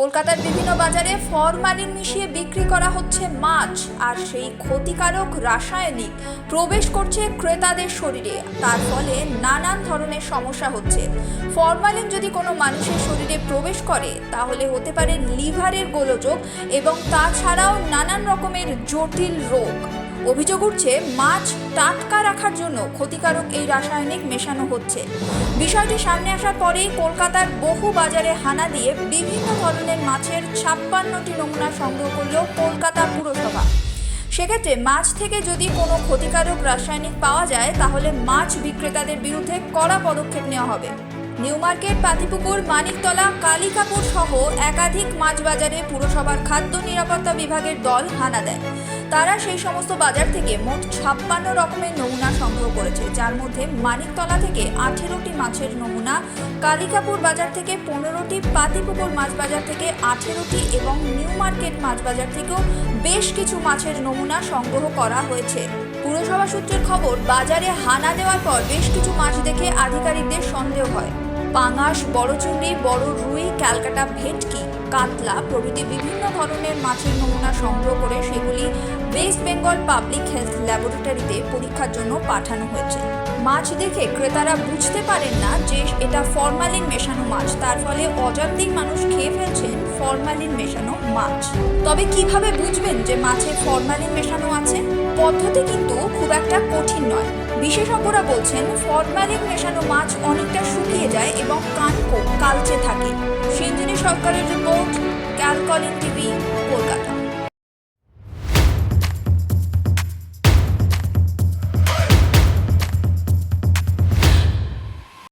কলকাতার বিভিন্ন বাজারে ফরমালিন মিশিয়ে বিক্রি করা হচ্ছে মাছ, আর সেই ক্ষতিকারক রাসায়নিক প্রবেশ করছে ক্রেতাদের শরীরে। তার ফলে নানান ধরনের সমস্যা হচ্ছে। ফরমালিন যদি কোনো মানুষের শরীরে প্রবেশ করে, তাহলে হতে পারে লিভারের গোলযোগ এবং তাছাড়াও নানান রকমের জটিল রোগ। অভিযোগ উঠছে, মাছ টাটকা রাখার জন্য ক্ষতিকারক এই রাসায়নিক মেশানো হচ্ছে। বিষয়টি সামনে আসার পরেই কলকাতার বহু বাজারে হানা দিয়ে বিভিন্ন ধরনের মাছের ছাপ্পান্নটি নমুনা সংগ্রহ করল কলকাতা পুরসভা। সেক্ষেত্রে মাছ থেকে যদি কোনো ক্ষতিকারক রাসায়নিক পাওয়া যায়, তাহলে মাছ বিক্রেতাদের বিরুদ্ধে কড়া পদক্ষেপ নেওয়া হবে। নিউ মার্কেট, পাতিপুকুর, মানিকতলা, কালিকাপুর সহ একাধিক মাছ বাজারে পুরসভার খাদ্য নিরাপত্তা বিভাগের দল হানা দেয়। তারা সেই সমস্ত বাজার থেকে মোট ছাপ্পান্ন রকমের নমুনা সংগ্রহ করেছে, যার মধ্যে মানিকতলা থেকে আঠেরোটি মাছের নমুনা, কালিকাপুর বাজার থেকে পনেরোটি, পাতিপুকুর মাছ বাজার থেকে আঠেরোটি এবং নিউ মার্কেট মাছ বাজার থেকেও বেশ কিছু মাছের নমুনা সংগ্রহ করা হয়েছে। পুরসভা সূত্রের খবর, বাজারে হানা দেওয়ার পর বেশ কিছু মাছ দেখে আধিকারিকদের সন্দেহ হয়। পাঙাশ বড় চিংড়ি বড় রুই ক্যালকাটা, ভেটকি কাতলা প্রভৃতি বিভিন্ন ধরনের মাছের নমুনা সংগ্রহ করে সেগুলি ওয়েস্ট বেঙ্গল পাবলিক হেলথ ল্যাবরেটরিতে পরীক্ষার জন্য পাঠানো হয়েছে। মাছ দেখে ক্রেতারা বুঝতে পারেন না যে এটা ফরমালিন মেশানো মাছ। তার ফলে অজান্তেই মানুষ খেয়ে ফেলছেন ফরমালিন মেশানো মাছ। তবে কীভাবে বুঝবেন যে মাছে ফরমালিন মেশানো আছে? পদ্ধতি কিন্তু খুব একটা কঠিন নয়। বিশেষজ্ঞরা বলছেন, ফরমালিন মেশানো মাছ অনেকটা শুকিয়ে যায় এবং কানকো, কালচে থাকে। সরকারের রিপোর্ট ক্যালকলিন টিভি কলকাতা।